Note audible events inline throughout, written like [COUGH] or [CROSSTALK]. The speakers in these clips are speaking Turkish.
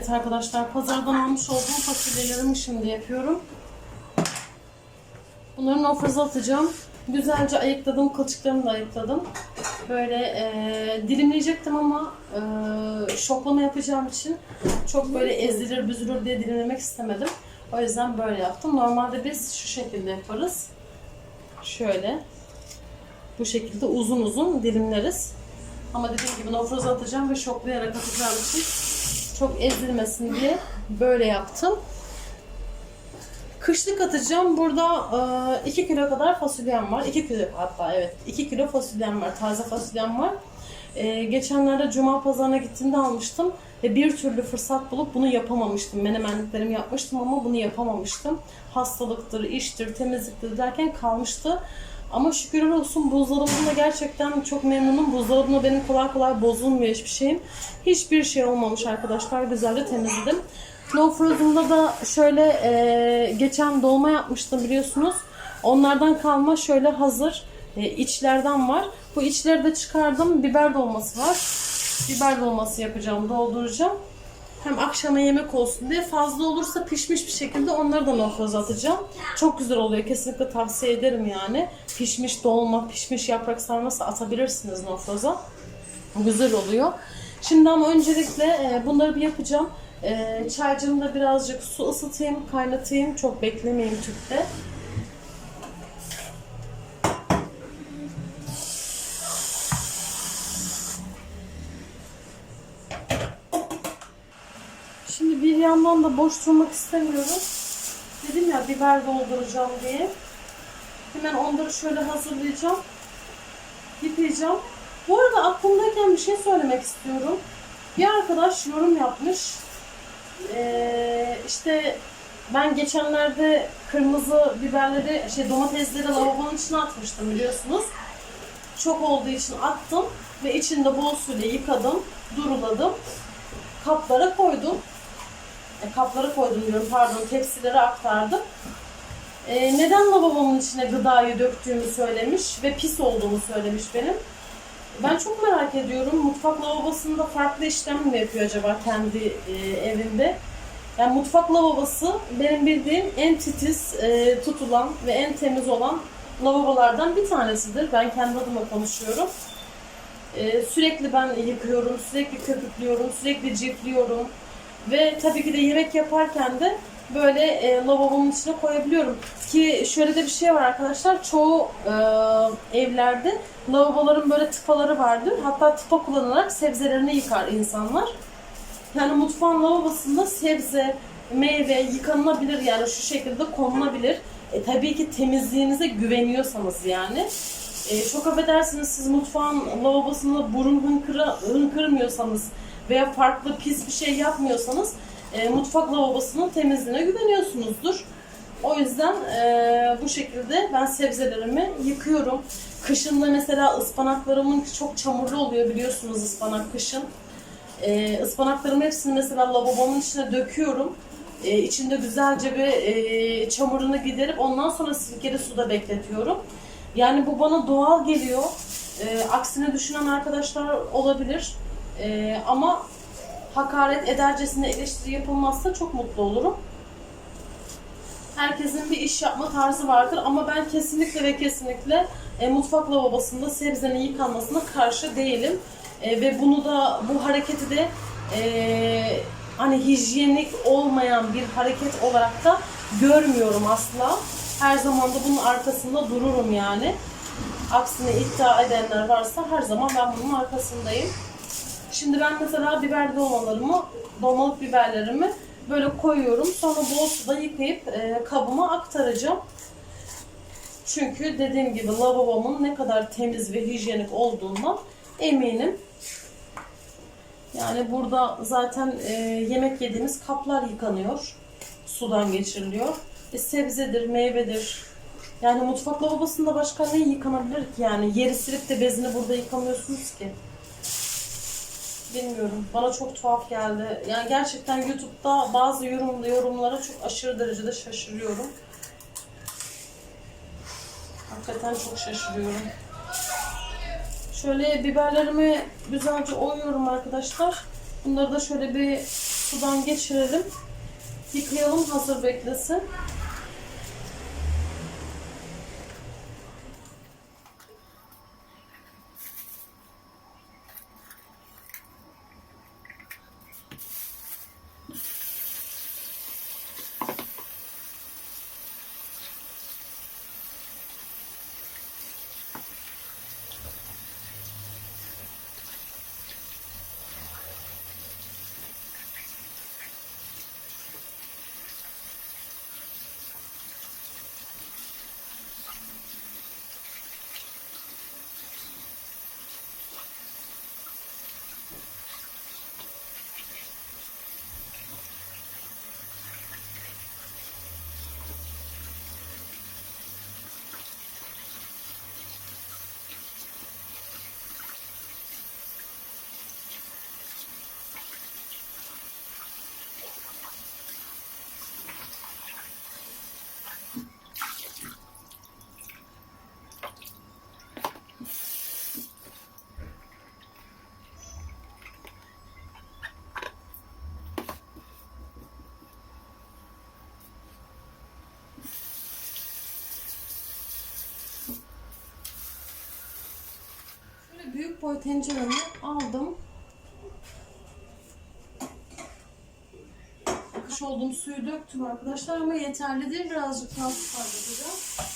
Evet arkadaşlar pazardan almış olduğum fasulyelerimi şimdi yapıyorum. Bunların ofraza atacağım. Güzelce ayıkladım, kılçıklarını da ayıkladım. Böyle e, dilimleyecektim ama e, şoklama yapacağım için çok böyle ezilir büzülür diye dilimlemek istemedim. O yüzden böyle yaptım. Normalde biz şu şekilde yaparız. Şöyle. Bu şekilde uzun uzun dilimleriz. Ama dediğim gibi nofroza atacağım ve şoklayarak atacağım için çok ezilmesin diye böyle yaptım. Kışlık atacağım. Burada 2 kilo kadar fasulyem var. 2 kilo hatta evet. 2 kilo fasulyem var. Taze fasulyem var. E, geçenlerde cuma pazarına gittiğimde almıştım. Ve bir türlü fırsat bulup bunu yapamamıştım. Menemenliklerimi yapmıştım ama bunu yapamamıştım. Hastalıktır, iştir, temizliktir derken kalmıştı. Ama şükürler olsun buzdolabında gerçekten çok memnunum. Buzdolabında benim kolay kolay bozulmuyor hiçbir şeyim. Hiçbir şey olmamış arkadaşlar. Güzelce temizledim. No Frozen'da da şöyle e, geçen dolma yapmıştım biliyorsunuz. Onlardan kalma şöyle hazır e, içlerden var. Bu içleri de çıkardım. Biber dolması var. Biber dolması yapacağım, dolduracağım. Hem akşama yemek olsun diye fazla olursa pişmiş bir şekilde onları da nofroza atacağım. Çok güzel oluyor. Kesinlikle tavsiye ederim yani. Pişmiş dolma, pişmiş yaprak sarması atabilirsiniz nofroza. Güzel oluyor. Şimdi ama öncelikle e, bunları bir yapacağım. E, çaycımda birazcık su ısıtayım, kaynatayım. Çok beklemeyeyim tüpte. Şimdi bir yandan da boş durmak istemiyorum. Dedim ya biber dolduracağım diye. Hemen onları şöyle hazırlayacağım. Yıkayacağım. Bu arada aklımdayken bir şey söylemek istiyorum. Bir arkadaş yorum yapmış. Ee, işte ben geçenlerde kırmızı biberleri, şey domatesleri lavabonun içine atmıştım biliyorsunuz. Çok olduğu için attım ve içinde bol suyla yıkadım, duruladım. Kaplara koydum. E, kaplara koydum diyorum pardon tepsilere aktardım. E, neden lavabonun içine gıdayı döktüğümü söylemiş ve pis olduğunu söylemiş benim. Ben çok merak ediyorum. Mutfak lavabosunda farklı işlem mi yapıyor acaba kendi e, evinde? Yani mutfak lavabosu benim bildiğim en titiz e, tutulan ve en temiz olan lavabolardan bir tanesidir. Ben kendi adıma konuşuyorum. E, sürekli ben yıkıyorum, sürekli köpüklüyorum, sürekli cifliyorum. Ve tabii ki de yemek yaparken de böyle e, lavabonun içine koyabiliyorum. Ki şöyle de bir şey var arkadaşlar. Çoğu e, evlerde lavaboların böyle tıpaları vardır. Hatta tıpa kullanarak sebzelerini yıkar insanlar. Yani mutfağın lavabosunda sebze, meyve yıkanılabilir yani şu şekilde konulabilir. E, tabii ki temizliğinize güveniyorsanız yani. E, çok affedersiniz siz mutfağın lavabosunda burun hınkırı, hınkırmıyorsanız veya farklı pis bir şey yapmıyorsanız e, mutfak lavabosunun temizliğine güveniyorsunuzdur. O yüzden e, bu şekilde ben sebzelerimi yıkıyorum. Kışın da mesela ıspanaklarımın çok çamurlu oluyor biliyorsunuz ıspanak kışın. E, ıspanaklarımın hepsini mesela lavabonun içine döküyorum. E, içinde güzelce bir e, çamurunu giderip ondan sonra sirkeli suda bekletiyorum. Yani bu bana doğal geliyor. E, aksine düşünen arkadaşlar olabilir. E, ama hakaret edercesine eleştiri yapılmazsa çok mutlu olurum. Herkesin bir iş yapma tarzı vardır ama ben kesinlikle ve kesinlikle e, mutfak lavabosunda sebzenin yıkanmasına karşı değilim. E, ve bunu da bu hareketi de e, hani hijyenik olmayan bir hareket olarak da görmüyorum asla. Her zaman da bunun arkasında dururum yani. Aksine iddia edenler varsa her zaman ben bunun arkasındayım. Şimdi ben mesela biber dolmalarımı, dolmalık biberlerimi böyle koyuyorum. Sonra bol suda yıkayıp e, kabıma aktaracağım. Çünkü dediğim gibi lavabomun ne kadar temiz ve hijyenik olduğundan eminim. Yani burada zaten e, yemek yediğimiz kaplar yıkanıyor. Sudan geçiriliyor. E, sebzedir, meyvedir. Yani mutfak lavabosunda başka ne yıkanabilir ki yani? Yeri silip de bezini burada yıkamıyorsunuz ki. Bilmiyorum. Bana çok tuhaf geldi. Yani gerçekten YouTube'da bazı yorum, yorumlara çok aşırı derecede şaşırıyorum. Hakikaten çok şaşırıyorum. Şöyle biberlerimi güzelce oyuyorum arkadaşlar. Bunları da şöyle bir sudan geçirelim. Yıkayalım hazır beklesin. Büyük boy tenceremi aldım. Akış olduğum suyu döktüm arkadaşlar ama yeterli değil. Birazcık daha su kaybedeceğim.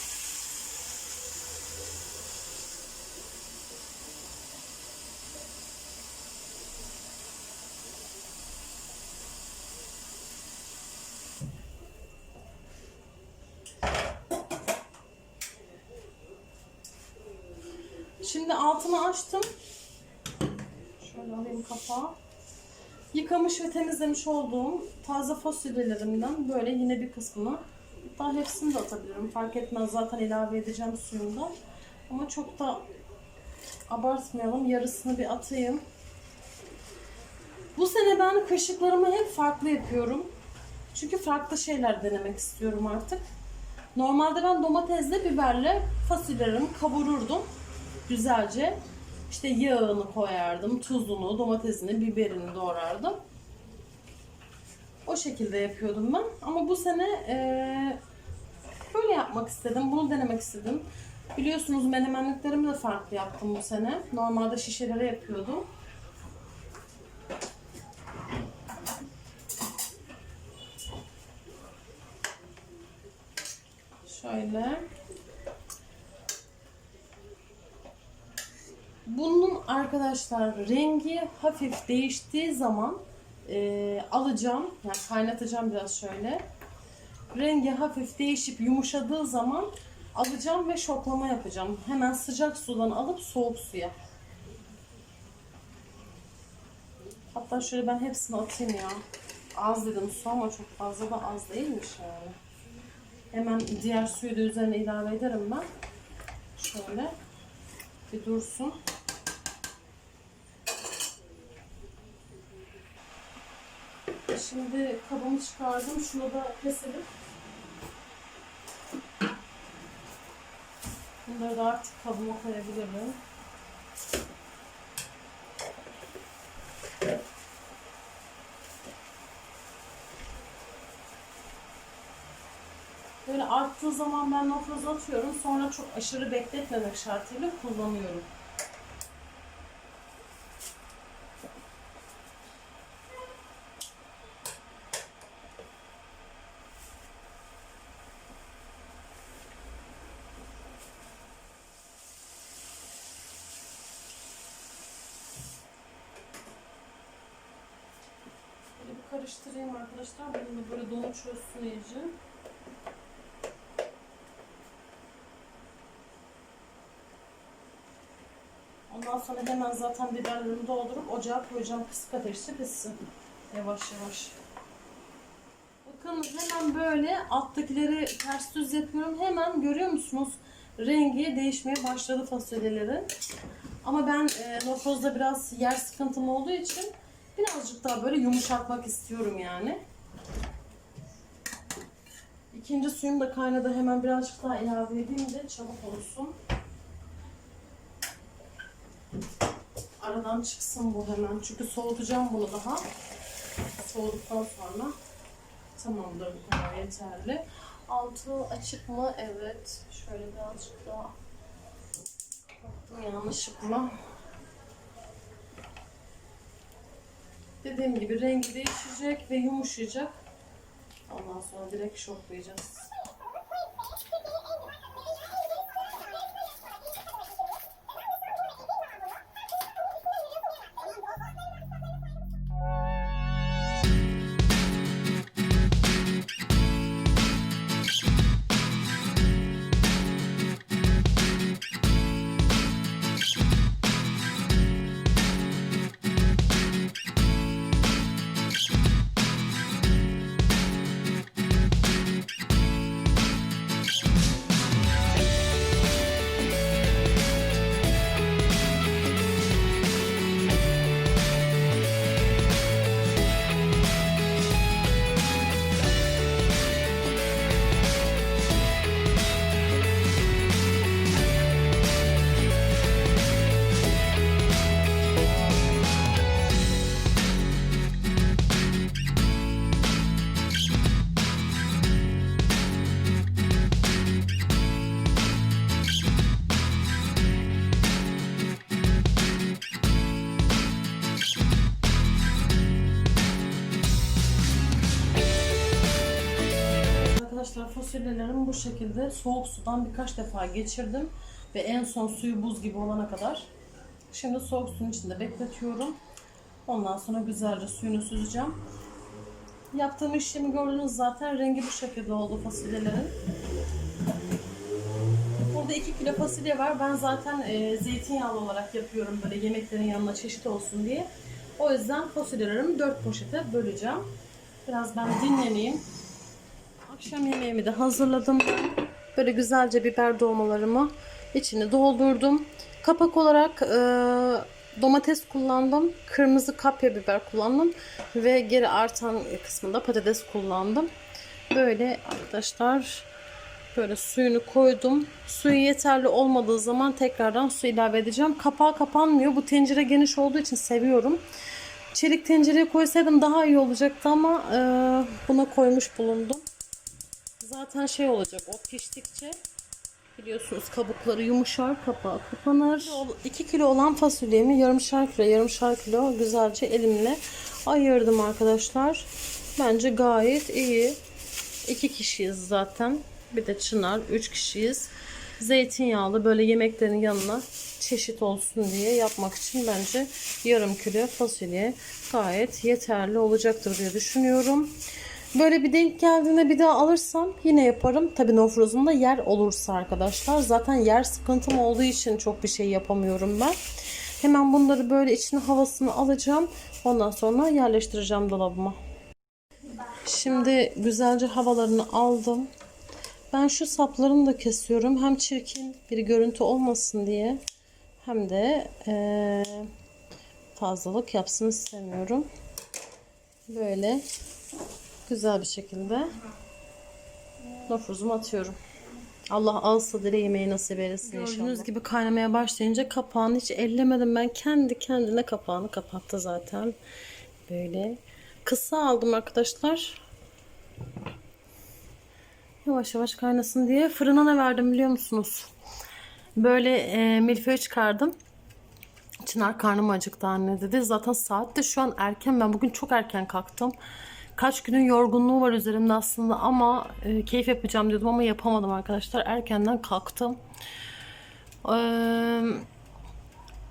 Şimdi altını açtım. Şöyle alayım kapağı. Yıkamış ve temizlemiş olduğum taze fasulyelerimden böyle yine bir kısmını daha hepsini de atabilirim. Fark etmez zaten ilave edeceğim suyundan. Ama çok da abartmayalım. Yarısını bir atayım. Bu sene ben kaşıklarımı hep farklı yapıyorum. Çünkü farklı şeyler denemek istiyorum artık. Normalde ben domatesle biberle fasulyelerimi kavururdum güzelce. İşte yağını koyardım, tuzunu, domatesini, biberini doğrardım. O şekilde yapıyordum ben. Ama bu sene eee, böyle yapmak istedim. Bunu denemek istedim. Biliyorsunuz menemenliklerimi de farklı yaptım bu sene. Normalde şişelere yapıyordum. Şöyle. Bunun arkadaşlar rengi hafif değiştiği zaman e, alacağım. Yani kaynatacağım biraz şöyle. Rengi hafif değişip yumuşadığı zaman alacağım ve şoklama yapacağım. Hemen sıcak sudan alıp soğuk suya. Hatta şöyle ben hepsini atayım ya. Az dedim su ama çok fazla da az değilmiş yani. Hemen diğer suyu da üzerine ilave ederim ben. Şöyle bir dursun. Şimdi kabımı çıkardım. Şunu da keselim. Bunları da artık kabıma koyabilirim. Böyle arttığı zaman ben nofrozu atıyorum. Sonra çok aşırı bekletmemek şartıyla kullanıyorum. Böyle bir karıştırayım arkadaşlar. Bunu böyle donuk çözsün iyice. Ondan sonra hemen zaten biberlerimi doldurup ocağa koyacağım kısık ateşte pişsin. Yavaş yavaş. Bakın hemen böyle alttakileri ters düz yapıyorum. Hemen görüyor musunuz? Rengi değişmeye başladı fasulyelerin. Ama ben e, nofrozda biraz yer sıkıntım olduğu için birazcık daha böyle yumuşatmak istiyorum yani. İkinci suyum da kaynadı. Hemen birazcık daha ilave edeyim de çabuk olsun. Aradan çıksın bu hemen. Çünkü soğutacağım bunu daha. soğuduktan sonra tamamdır bu kadar yeterli. Altı açık mı? Evet. Şöyle birazcık daha kapattım yanlışlıkla. Dediğim gibi rengi değişecek ve yumuşayacak. Ondan sonra direkt şoklayacağız. Bu şekilde soğuk sudan birkaç defa geçirdim. Ve en son suyu buz gibi olana kadar. Şimdi soğuk suyun içinde bekletiyorum. Ondan sonra güzelce suyunu süzeceğim. Yaptığım işlemi gördünüz zaten. Rengi bu şekilde oldu fasulyelerin. Burada 2 kilo fasulye var. Ben zaten e, zeytinyağlı olarak yapıyorum böyle yemeklerin yanına çeşit olsun diye. O yüzden fasulyelerimi 4 poşete böleceğim. Biraz ben dinleneyim. Akşam yemeğimi de hazırladım. Böyle güzelce biber dolmalarımı içine doldurdum. Kapak olarak e, domates kullandım. Kırmızı kapya biber kullandım. Ve geri artan kısmında patates kullandım. Böyle arkadaşlar böyle suyunu koydum. Suyu yeterli olmadığı zaman tekrardan su ilave edeceğim. Kapağı kapanmıyor. Bu tencere geniş olduğu için seviyorum. Çelik tencereye koysaydım daha iyi olacaktı ama e, buna koymuş bulundum. Zaten şey olacak o piştikçe biliyorsunuz kabukları yumuşar kapağı kapanır. 2 kilo olan fasulyemi yarımşar kilo yarımşar kilo güzelce elimle ayırdım arkadaşlar. Bence gayet iyi. 2 kişiyiz zaten. Bir de Çınar 3 kişiyiz. Zeytinyağlı böyle yemeklerin yanına çeşit olsun diye yapmak için bence yarım kilo fasulye gayet yeterli olacaktır diye düşünüyorum. Böyle bir denk geldiğinde bir daha alırsam yine yaparım. Tabi nofrozumda yer olursa arkadaşlar. Zaten yer sıkıntım olduğu için çok bir şey yapamıyorum ben. Hemen bunları böyle içine havasını alacağım. Ondan sonra yerleştireceğim dolabıma. Şimdi güzelce havalarını aldım. Ben şu saplarını da kesiyorum. Hem çirkin bir görüntü olmasın diye hem de eee, fazlalık yapsın istemiyorum. Böyle güzel bir şekilde nofruzumu atıyorum. Allah alsa dile yemeği nasip eylesin inşallah. Gördüğünüz gibi kaynamaya başlayınca kapağını hiç ellemedim ben. Kendi kendine kapağını kapattı zaten. Böyle kısa aldım arkadaşlar. Yavaş yavaş kaynasın diye. Fırına ne verdim biliyor musunuz? Böyle e, milföy çıkardım. Çınar karnım acıktı anne dedi. Zaten saat de şu an erken. Ben bugün çok erken kalktım. Kaç günün yorgunluğu var üzerimde aslında ama e, keyif yapacağım diyordum ama yapamadım arkadaşlar. Erkenden kalktım. Eee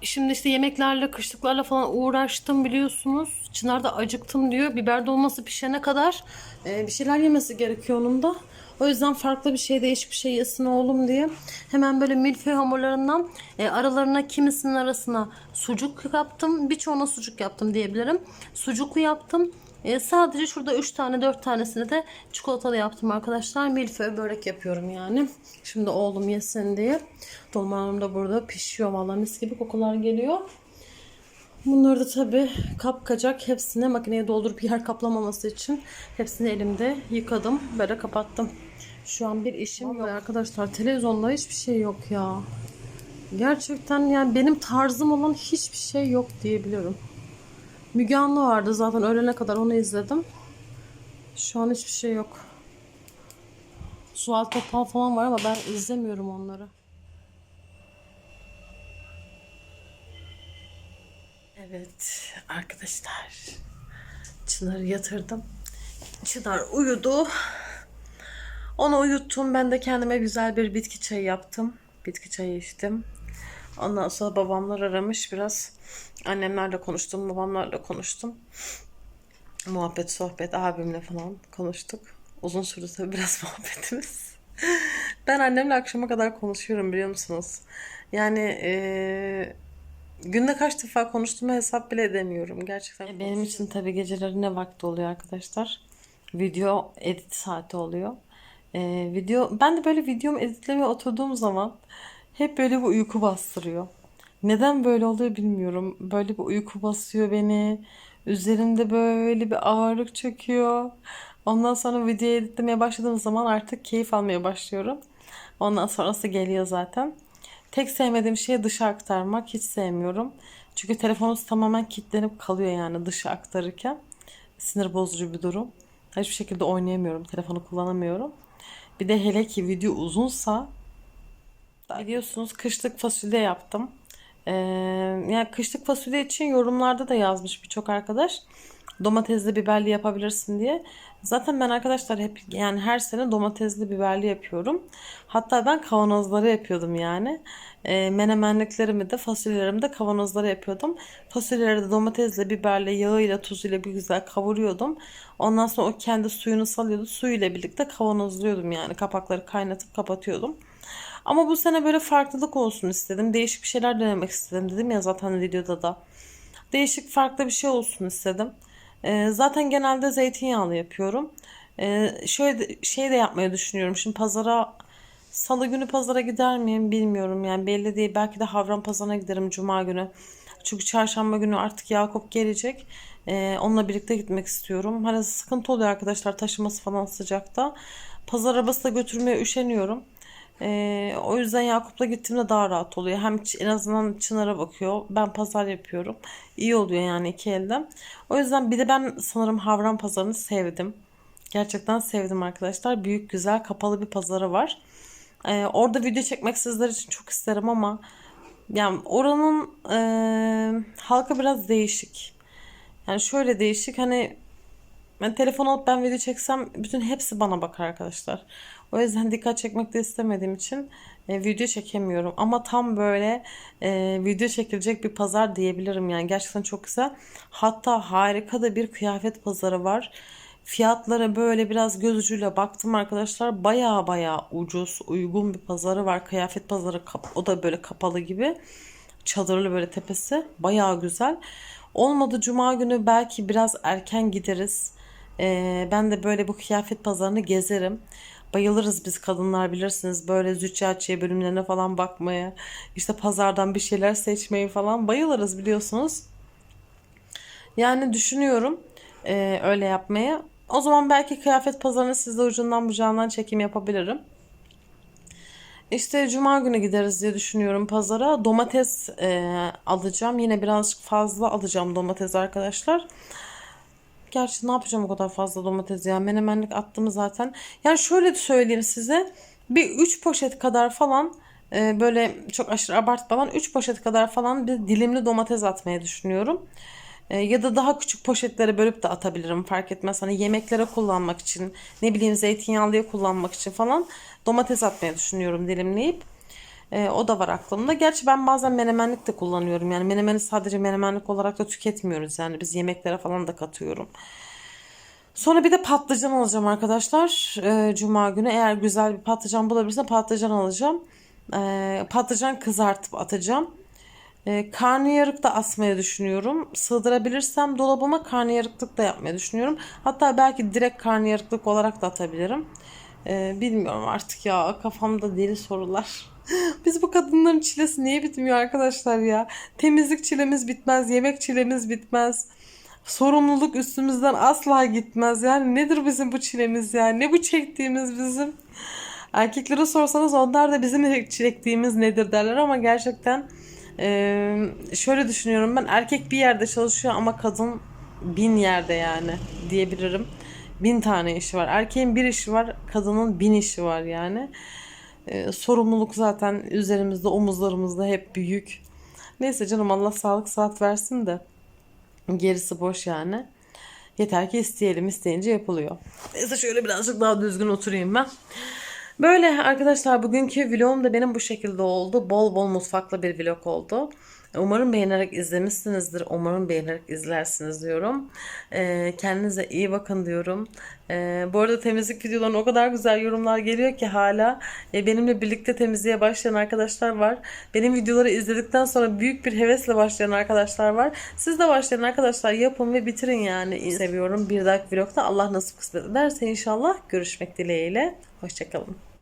Şimdi işte yemeklerle, kışlıklarla falan uğraştım biliyorsunuz. Çınar da acıktım diyor. Biber dolması pişene kadar e, bir şeyler yemesi gerekiyor onun da. O yüzden farklı bir şey, değişik bir şey yesin oğlum diye. Hemen böyle milföy hamurlarından e, aralarına kimisinin arasına sucuk yaptım. Birçoğuna sucuk yaptım diyebilirim. Sucuklu yaptım. E, sadece şurada 3 tane 4 tanesini de çikolatalı yaptım arkadaşlar. Milföy börek yapıyorum yani. Şimdi oğlum yesin diye. Dolmalarım da burada pişiyor. Vallahi mis gibi kokular geliyor. Bunları da tabi kapkacak hepsini makineye doldurup yer kaplamaması için hepsini elimde yıkadım. Böyle kapattım. Şu an bir işim yok. Arkadaşlar televizyonda hiçbir şey yok ya. Gerçekten yani benim tarzım olan hiçbir şey yok diyebilirim. Müge Anlı vardı zaten öğlene kadar onu izledim. Şu an hiçbir şey yok. Sual Topal falan var ama ben izlemiyorum onları. Evet arkadaşlar. Çınar'ı yatırdım. Çınar uyudu. Onu uyuttum. Ben de kendime güzel bir bitki çayı yaptım. Bitki çayı içtim. Ondan sonra babamlar aramış biraz. Annemlerle konuştum, babamlarla konuştum. Muhabbet, sohbet, abimle falan konuştuk. Uzun sürdü tabii biraz [LAUGHS] muhabbetimiz. ben annemle akşama kadar konuşuyorum biliyor musunuz? Yani eee günde kaç defa konuştuğumu hesap bile edemiyorum gerçekten. Benim için tabii geceleri ne vakti oluyor arkadaşlar? Video edit saati oluyor. Ee, video ben de böyle videomu editlemeye oturduğum zaman hep böyle bir uyku bastırıyor. Neden böyle oluyor bilmiyorum. Böyle bir uyku basıyor beni. Üzerimde böyle bir ağırlık çöküyor. Ondan sonra video editlemeye başladığım zaman artık keyif almaya başlıyorum. Ondan sonrası geliyor zaten. Tek sevmediğim şey dışa aktarmak. Hiç sevmiyorum. Çünkü telefonunuz tamamen kilitlenip kalıyor yani dışa aktarırken. Sinir bozucu bir durum. Hiçbir şekilde oynayamıyorum. Telefonu kullanamıyorum. Bir de hele ki video uzunsa biliyorsunuz kışlık fasulye yaptım. Ee, yani kışlık fasulye için yorumlarda da yazmış birçok arkadaş. Domatesli biberli yapabilirsin diye. Zaten ben arkadaşlar hep yani her sene domatesli biberli yapıyorum. Hatta ben kavanozları yapıyordum yani. E, menemenliklerimi de fasulyelerimi de kavanozlara yapıyordum. Fasulyeleri de domatesle, biberle, yağıyla, tuzuyla bir güzel kavuruyordum. Ondan sonra o kendi suyunu salıyordu. Suyuyla birlikte kavanozluyordum yani. Kapakları kaynatıp kapatıyordum. Ama bu sene böyle farklılık olsun istedim. Değişik bir şeyler denemek istedim. Dedim ya zaten videoda da. Değişik farklı bir şey olsun istedim. Ee, zaten genelde zeytinyağlı yapıyorum. Ee, şöyle şey de yapmayı düşünüyorum. Şimdi pazara salı günü pazara gider miyim bilmiyorum. Yani belli değil. Belki de Havran pazarına giderim cuma günü. Çünkü çarşamba günü artık Yakup gelecek. Ee, onunla birlikte gitmek istiyorum. Hani sıkıntı oluyor arkadaşlar taşıması falan sıcakta. Pazar arabası da götürmeye üşeniyorum. Ee, o yüzden Yakup'la gittiğimde daha rahat oluyor. Hem en azından Çınar'a bakıyor. Ben pazar yapıyorum. İyi oluyor yani iki elden. O yüzden bir de ben sanırım Havran pazarını sevdim. Gerçekten sevdim arkadaşlar. Büyük güzel kapalı bir pazarı var. Ee, orada video çekmek sizler için çok isterim ama yani oranın e, halkı biraz değişik. Yani şöyle değişik hani ben telefon alıp ben video çeksem bütün hepsi bana bakar arkadaşlar. O yüzden dikkat çekmek de istemediğim için e, video çekemiyorum. Ama tam böyle e, video çekilecek bir pazar diyebilirim yani. Gerçekten çok güzel. Hatta harika da bir kıyafet pazarı var. Fiyatlara böyle biraz göz ucuyla baktım arkadaşlar. Baya baya ucuz, uygun bir pazarı var. Kıyafet pazarı o da böyle kapalı gibi. Çadırlı böyle tepesi. Baya güzel. Olmadı cuma günü belki biraz erken gideriz. Ee, ben de böyle bu kıyafet pazarını gezerim. Bayılırız biz kadınlar bilirsiniz böyle züccaciye bölümlerine falan bakmaya. işte pazardan bir şeyler seçmeyi falan bayılırız biliyorsunuz. Yani düşünüyorum e, öyle yapmaya. O zaman belki kıyafet pazarını sizde ucundan bucağından çekim yapabilirim. İşte cuma günü gideriz diye düşünüyorum pazara. Domates e, alacağım. Yine birazcık fazla alacağım domates arkadaşlar. Gerçi ne yapacağım o kadar fazla domates ya. Menemenlik attım zaten. Yani şöyle söyleyeyim size. Bir 3 poşet kadar falan e, böyle çok aşırı abartmadan 3 poşet kadar falan bir dilimli domates atmayı düşünüyorum. E, ya da daha küçük poşetlere bölüp de atabilirim fark etmez. Hani yemeklere kullanmak için ne bileyim zeytinyağlıya kullanmak için falan domates atmayı düşünüyorum dilimleyip. E, o da var aklımda. Gerçi ben bazen menemenlik de kullanıyorum. Yani menemeni sadece menemenlik olarak da tüketmiyoruz. Yani biz yemeklere falan da katıyorum. Sonra bir de patlıcan alacağım arkadaşlar. E, Cuma günü eğer güzel bir patlıcan bulabilirsem patlıcan alacağım. E, patlıcan kızartıp atacağım. E, karnıyarık da asmayı düşünüyorum. Sığdırabilirsem dolabıma karnıyarıklık da yapmayı düşünüyorum. Hatta belki direkt karnıyarıklık olarak da atabilirim. E, bilmiyorum artık ya kafamda deli sorular. [LAUGHS] Biz bu kadınların çilesi niye bitmiyor arkadaşlar ya? Temizlik çilemiz bitmez, yemek çilemiz bitmez. Sorumluluk üstümüzden asla gitmez. Yani nedir bizim bu çilemiz ya? Ne bu çektiğimiz bizim? Erkeklere sorsanız onlar da bizim çektiğimiz nedir derler ama gerçekten şöyle düşünüyorum ben erkek bir yerde çalışıyor ama kadın bin yerde yani diyebilirim. Bin tane işi var. Erkeğin bir işi var, kadının bin işi var yani. Ee, sorumluluk zaten üzerimizde, omuzlarımızda hep büyük. Neyse canım Allah sağlık saat versin de gerisi boş yani. Yeter ki isteyelim, isteyince yapılıyor. Neyse şöyle birazcık daha düzgün oturayım ben. Böyle arkadaşlar bugünkü vlogum da benim bu şekilde oldu. Bol bol mutfaklı bir vlog oldu. Umarım beğenerek izlemişsinizdir. Umarım beğenerek izlersiniz diyorum. Ee, kendinize iyi bakın diyorum. Ee, bu arada temizlik videolarına o kadar güzel yorumlar geliyor ki hala e, benimle birlikte temizliğe başlayan arkadaşlar var. Benim videoları izledikten sonra büyük bir hevesle başlayan arkadaşlar var. Siz de başlayan arkadaşlar yapın ve bitirin yani. Seviyorum. Bir dahaki vlogda Allah nasip kısmet ederse inşallah görüşmek dileğiyle. Hoşçakalın.